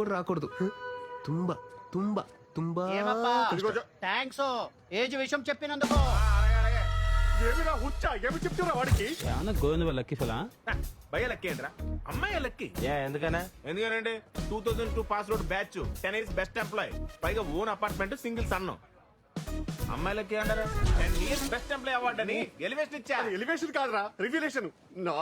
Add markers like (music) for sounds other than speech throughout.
కూడా రాకూడదు. తుంబ తుంబ తుంబా. Thanks age విషయం చెప్పినందుకు. ఏమిరా హుచ్చా? ఏమి చెప్తున్నా వాడికి? ఏమన్నా గోవింద లక్కీ ఫలా? భయ లక్కీ ఏంట్రా? అమ్మాయి లక్కీ? ఏ ఎందుకనా? ఎందుకంటే two thousand two pass out batch ten years best employee పైగా ఓన్ అపార్ట్మెంట్ సింగిల్ సన్ అమ్మాయి లక్కీ అంటారా? Ten years best employee award అని ఎలివేషన్ ఇచ్చా ఎలివేషన్ కాదురా రివ్యులేషన్ నా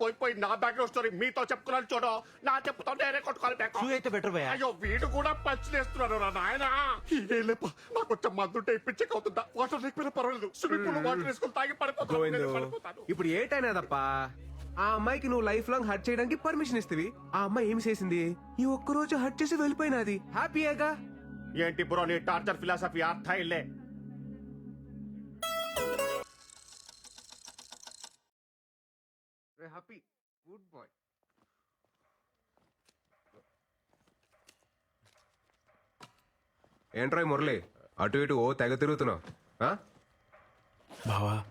పోయి పోయి నా బ్యాక్గ్రౌండ్ స్టోరీ మీతో చెప్పుకున్నాను చూడు. నా చెప్పుతో నేనే కొట్టుకోవాలి. షూ అయితే బెటర్ భయ అయ్యో వీడు కూడా పంచులేస్తున్నాడు రా నాయన. లేప నాకు కొంచెం మందుంటే ఇప్పించక అవుతుందా వాటర్ లేకపోయినా పర్వాలేదు. స్విమ్మింగ్ పూల్ వాటర్ వేసుకొని తాగి పడిపోతాను. నేను. ఇప్పుడు ఏ టైం తప్ప ఆ అమ్మాయికి నువ్వు లైఫ్ లాంగ్ హర్ట్ చేయడానికి పర్మిషన్ ఇస్తవి. ఆ అమ్మాయి ఏం చేసింది? ఈ ఒక్క రోజు హర్ట్ చేసి వెళ్ళిపోయినది. హ్యాపీయేగా ఏంటి బ్రో నీ టార్చర్ ఫిలాసఫీ అర్థ ఇల్లే హ్యాపీ గుడ్ బాయ్ ఏంట్రాయ్ మురళి? అటు ఇటు ఓ తెగ తిరుగుతున్నావు. ఆ? బావా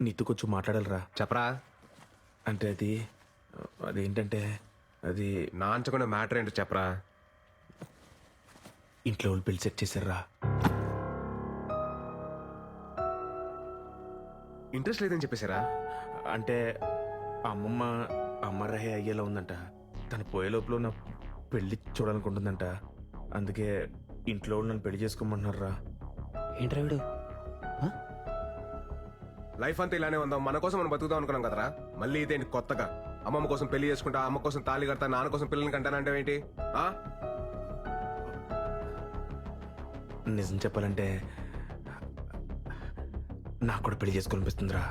నీతో కొంచెం మాట్లాడాలరా. చెప్పరా? అంటే అది అదేంటంటే అది నాంచకుండా మ్యాటర్ ఏంటో చెప్పరా? ఇంట్లో వాళ్ళు పెళ్ళి సెట్ చేశారా? ఇంట్రెస్ట్ లేదని చెప్పేశారా? అంటే అమ్మమ్మ అమ్మరహే అయ్యేలా ఉందంట. తను పోయే లోపల నా పెళ్ళి చూడాలనుకుంటుందంట. అందుకే ఇంట్లో వాళ్ళు నన్ను పెళ్ళి చేసుకోమంటున్నారా ఏంట్రా వీడు? లైఫ్ అంతా ఇలానే ఉందాం. మన కోసం మనం బతుకుదాం అనుకున్నాం కదరా? మళ్ళీ ఇదేంటి కొత్తగా. అమ్మమ్మ కోసం పెళ్ళి చేసుకుంటా అమ్మ కోసం తాళి కడతా నాన్న కోసం పిల్లల్ని కంటానంటే ఏంటి? ఆ? నిజం చెప్పాలంటే నాకు కూడా పెళ్ళి చేసుకోవాలనిపిస్తుందిరా.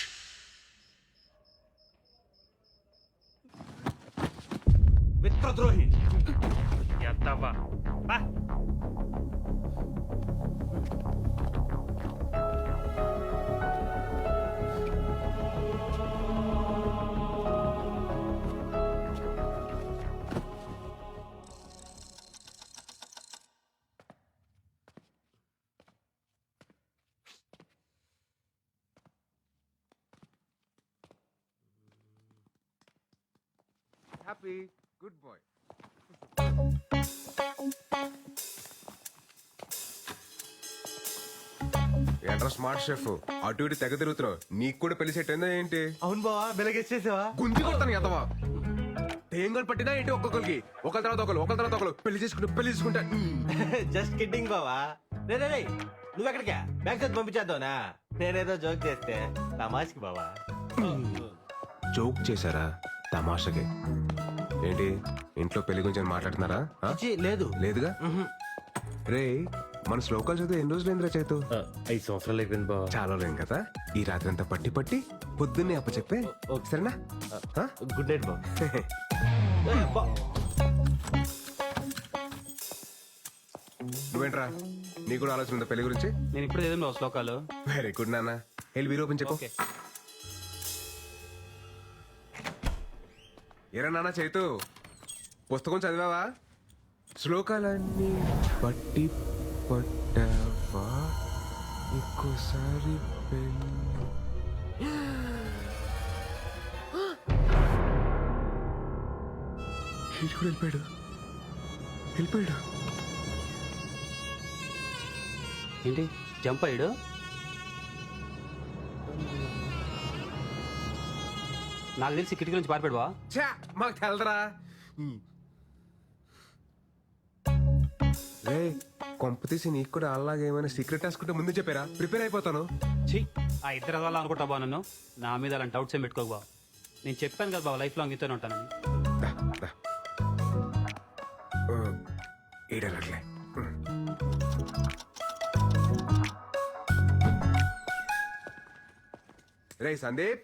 మిత్రద్రోహి హ్యాపీ గుడ్ బాయ్. ఏంట్రా స్మార్ట్ షెఫ్? అటు ఇటు తెగ తిరుగుతున్నావు. నీకు కూడా పెళ్ళి సెట్ అయిందా ఏంటి? అవును బావా వెలగేసేసావా గుంజి కొడతాను ఎదవా? తేంగలు పట్టినా ఏంటి ఒక్కొక్కరికి? ఒకరి తర్వాత ఒకరు ఒకరి తర్వాత ఒకరు పెళ్ళి చేసుకుంటూ పెళ్ళి చేసుకుంటా. జస్ట్ కిడ్డింగ్ (laughs) బావా. రే రే రే నువ్వు ఎక్కడికా బ్యాంక్ చదివి పంపించేద్దావునా నేనేదో జోక్ చేస్తే తమాష్కి బావా. జోక్ చేశారా? తమాషకి. ఏంటి? ఇంట్లో పెళ్ళి గురించి ఏమైనా మాట్లాడుతున్నారా? ఆ? ఛీ, లేదు. లేదుగా? రే మన శ్లోకాలు చదివి ఎన్ని రోజులు ఏంద్రా చేతు? ఐదు సంవత్సరాలు అయిపోయింది బావా. చాలా లేం కదా? ఈ రాత్రి అంతా పట్టి పట్టి పొద్దున్నే అప్ప చెప్పే సరేనా? ఆ? గుడ్ నైట్ బావ. (laughs) నువ్వేంట్రా? నీ కూడా ఆలోచన ఉందా పెళ్ళి గురించి? నేను ఇప్పుడు ఏదో శ్లోకాలు. వెరీ గుడ్ నాన్న. వెళ్ళి వీరు ఓపెన్ చెప్పు. ఓకే. ఎరా నాన్న చైతు. పుస్తకం చదివావా? శ్లోకాలన్నీ పట్టి పట్టావా ఇంకోసారి కూడా వెళ్ళిపోయాడు. వెళ్ళిపోయాడు. ఏంటి? జంప్ అయ్యాడు? నాకు తెలిసి కిటికీ నుంచి పారిపోయాడు ఛా మాకు తెలదరా. రే కొంప తీసి నీకు కూడా అలాగే ఏమైనా సీక్రెట్ రాసుకుంటే ముందు చెప్పారా? ప్రిపేర్ అయిపోతాను. ఛీ ఆ ఇద్దరు వల్ల అనుకుంటా బా నన్ను. నా మీద అలాంటి డౌట్స్ ఏం పెట్టుకోకు బా. నేను చెప్పాను కదా బావ లైఫ్ లాంగ్ ఇంతనే ఉంటానని. దా, దా. ఆ, ఈడనట్లే ఉమ్. రే సందీప్.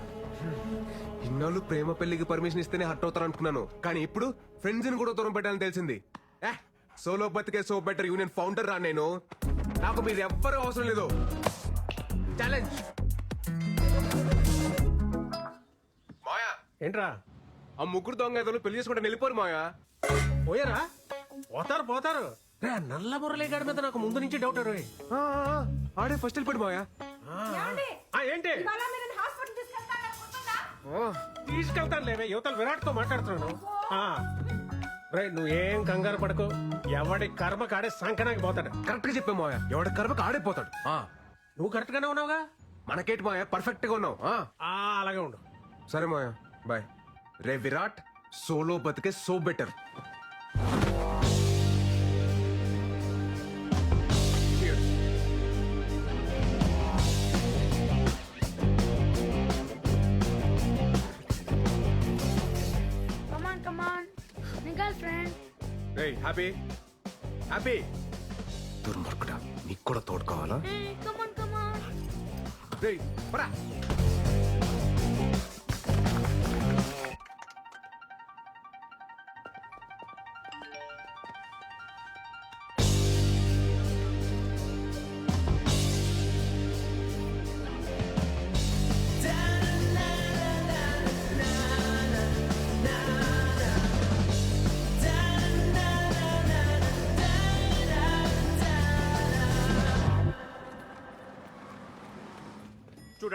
ఇన్నాళ్ళు ప్రేమ పెళ్ళికి పర్మిషన్ ఇస్తేనే హట్ అవుతారు అనుకున్నాను. కానీ ఇప్పుడు ఫ్రెండ్స్ని కూడా దూరం పెట్టాలని తెలిసింది. ఏ సోలో బతికే సో బెటర్ యూనియన్ ఫౌండర్ రా నేను. నాకు మీరు ఎవ్వరూ అవసరం లేదు. ఛాలెంజ్ మాయా. ఏంట్రా? ఆ ముగ్గురు దొంగ ఎదలు పెళ్ళి చేసుకుంటే వెళ్ళిపోరు మాయా. పోయారా? పోతారు పోతారు. రే, నల్ల మురళీగాడి మీద నాకు ముందు నుంచి డౌట్ ఆడే ఫస్ట్ వెళ్ళిపోడు మాయా. ఆ ఏంటి? తీసుకెళ్తాను లేవే. యువతలు విరాట్తో మాట్లాడుతున్నాను. రే నువ్వేం కంగారు పడకు. ఎవడి కర్మ కాడే సంకనాకి పోతాడు. కరెక్ట్గా చెప్పే మాయా ఎవడ కర్మకు ఆడైపోతాడు ఆ, నువ్వు కరెక్ట్ గానే ఉన్నావుగా? మనకేంటి మాయా పర్ఫెక్ట్గా ఉన్నావు. అలాగే ఉండు. సరే మాయా బాయ్ రే విరాట్ సోలో బతికే సో బెటర్. ఫ్రెండ్ ఏయ్ హ్యాపీ హ్యాపీ దుర్మార్గుడా నీకు కూడా తోడు కావాలా పరా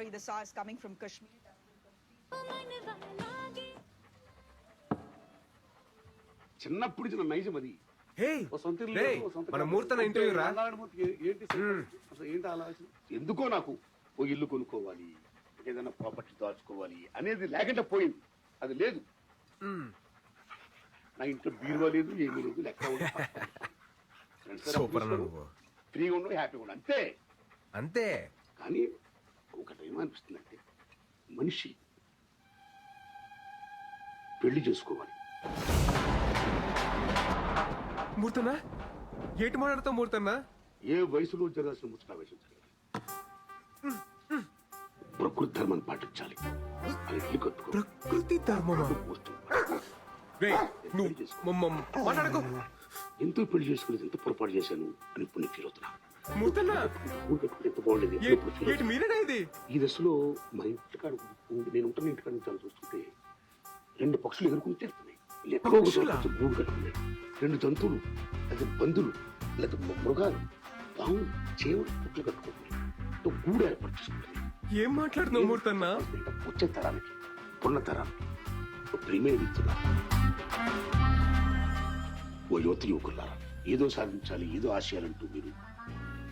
story the saw is coming from Kashmir. చిన్నప్పుడు ఇచ్చిన నైజం అది. హే ఓ సొంత ఇల్లు ఓ సొంత మన కారు. ఉంటే ఇంటర్వ్యూ రా. నారాయణమూర్తికి ఏంటి అసలు? ఏంటి ఆలోచన? ఎందుకో నాకు ఓ ఇల్లు కొనుక్కోవాలి ఏదైనా ప్రాపర్టీ దాచుకోవాలి అనేది లేకుండా పోయింది. అది లేదు. నా ఇంట్లో బీరువా లేదు ఏమీ లేదు లెక్క సూపర్ అన్న నువ్వు ఫ్రీగా ఉండవు హ్యాపీగా ఉండవు అంతే. అంతే. కానీ ఏమనిపిస్తుందంటే మనిషి పెళ్ళి చేసుకోవాలి. మూర్తన్నా? ఏటి మాట్లాడుతావు మూర్తన్నా? ఏ వయసులో జరగాల్సిన ముచ్చట వయసు ప్రకృతి ధర్మాన్ని పాటించాలి. అది ఇల్లు కట్టుకో. ప్రకృతి ధర్మమా? నువ్వు మాట్లాడకు. ఎంతో పెళ్ళి చేసుకునేది ఎంత పొరపాటు చేశాను అని ఇప్పుడు నేను ఫీల్ అవుతున్నా. ఏటి. మీరేనా ఇది? ఈ దశలో మా ఇంటికాడ నేను ఉంటున్న ఇంటికాడ నుంచి చూస్తుంటే రెండు పక్షులు ఎగురుకుని? కొంచెం గూడు కట్టుకున్నాయి రెండు జంతువులు లేదా బంధులు లేదా మృగాలు. పాము చేవలు పుట్లు కట్టుకుంటున్నాయి. గూడు ఏర్పాటు చేసుకుంటున్నాయి ఏం మాట్లాడుతున్నావు మూర్తన్నా? వచ్చే తరానికి పున్న తరానికి ప్రియమైన వ్యక్తులా ఓ యువత యువకులారా ఏదో సాధించాలి ఏదో ఆశయాలంటూ మీరు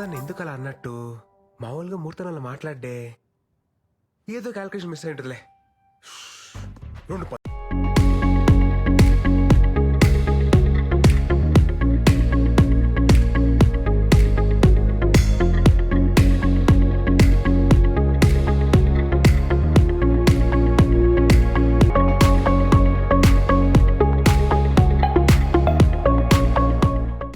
మూర్తాన్ని ఎందుకు అలా అన్నట్టు? మామూలుగా మూర్తాన్ని మాట్లాడే ఏదో క్యాల్కులేషన్ మిస్ అయి ఉంటుందిలే రెండు